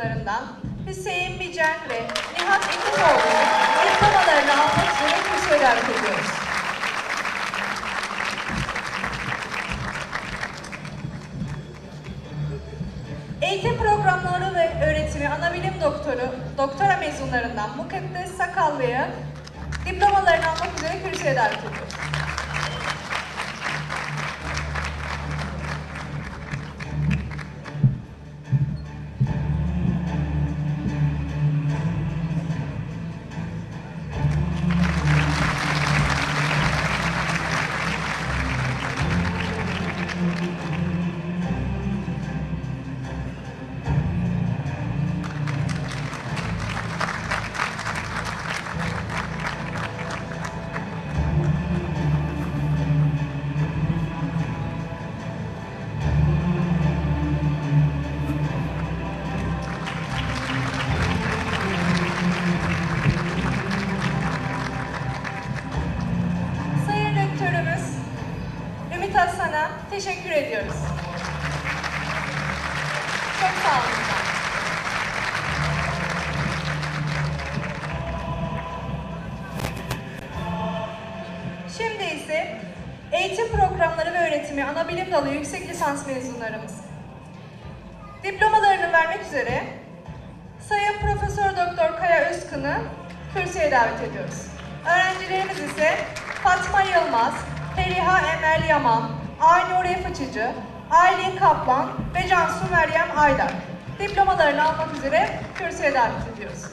mezunlarından Hüseyin Bicer ve Nihat Ekimoğlu'nu diplomalarını almak üzere kürsüye davet ediyoruz. Eğitim programları ve öğretimi anabilim doktoru, doktora mezunlarından Mukaddes Sakallı'yı diplomalarını almak üzere kürsüye davet ediyoruz. Ümit Hasan'a teşekkür ediyoruz. Çok sağ olun. Şimdi ise eğitim programları ve öğretimi anabilim dalı yüksek lisans mezunlarımız. Diplomalarını vermek üzere Sayın Profesör Doktor Kaya Özkın'ı kürsüye davet ediyoruz. Öğrencilerimiz ise Fatma Yılmaz, Periha Emel Yaman, Aynur Fıçıcı, Aylin Kaplan ve Cansu Meryem Aydar. Diplomalarını almak üzere kürsüye davet ediyoruz.